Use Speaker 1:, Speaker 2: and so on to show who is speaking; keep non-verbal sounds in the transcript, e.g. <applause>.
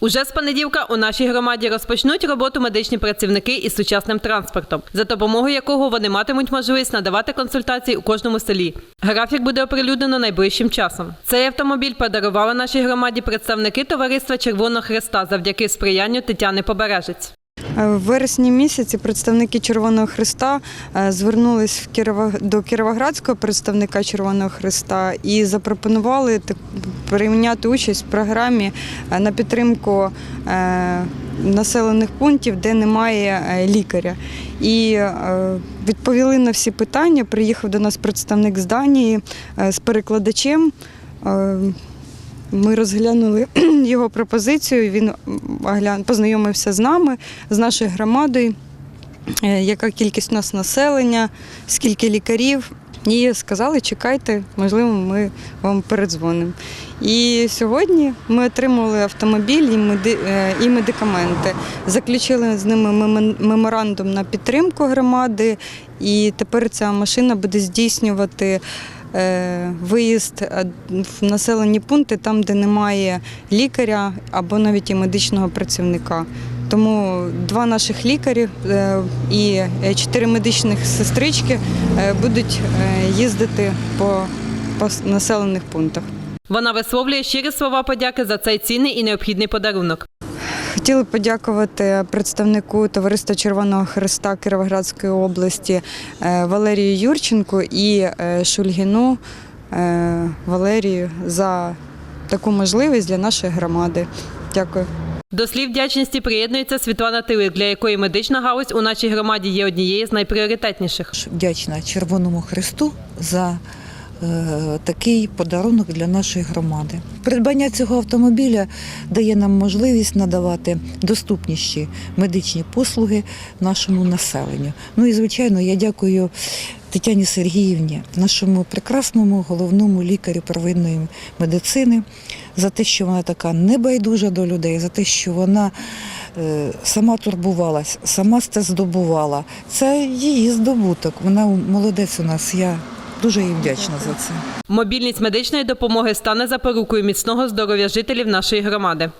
Speaker 1: Уже з понеділка у нашій громаді розпочнуть роботу медичні працівники із сучасним транспортом, за допомогою якого вони матимуть можливість надавати консультації у кожному селі. Графік буде оприлюднено найближчим часом. Цей автомобіль подарували нашій громаді представники товариства Червоного Хреста завдяки сприянню Тетяни Побережець.
Speaker 2: Е, В вересні місяці представники Червоного Христа е, звернулись до Кіровоградського представника Червоного Христа і запропонували прийняти участь в програмі е, на підтримку населених пунктів, де немає лікаря. І відповіли на всі питання. Приїхав до нас представник з Данії з перекладачем. Ми розглянули <clears throat> його пропозицію. Він познайомився з нами, з нашою громадою, е, яка кількість у нас населення, скільки лікарів. І сказали, чекайте, можливо, ми вам передзвонимо. І сьогодні ми отримали автомобіль і, е, медикаменти. Заключили з ними меморандум на підтримку громади, і тепер ця машина буде здійснювати виїзд е, в населені пункти там, де немає лікаря або навіть і медичного працівника. Тому два наших лікарі е, і е, чотири медичних сестрички е, будуть е, їздити по, по населених пунктах.
Speaker 1: Вона висловлює щирі слова подяки за цей цінний і необхідний подарунок.
Speaker 2: Хотіли подякувати представнику Товариства Червоного Христа Кіровоградської області е, Валерію Юрченку і е, Шульгіну е, Валерію за таку можливість для нашої громади. Дякую.
Speaker 1: До слів вдячності приєднується Світлана Тилик, для якої медична галузь у нашій громаді є однією з найпріоритетніших.
Speaker 3: вдячна Червоному Христу за такий подарунок для нашої громади. Придбання цього автомобіля дає нам можливість надавати доступніші медичні послуги нашому населенню. Ну і звичайно, я дякую Тетяні Сергіївні, нашому прекрасному головному лікарю первинної медицини, за те, що вона така небайдужа до людей, за те, що вона е, сама турбувалась, сама це здобувала. Це її здобуток. Вона молодець у нас. Я дуже їм вдячна за це.
Speaker 1: Мобільність медичної допомоги стане запорукою міцного здоров'я жителів нашої громади.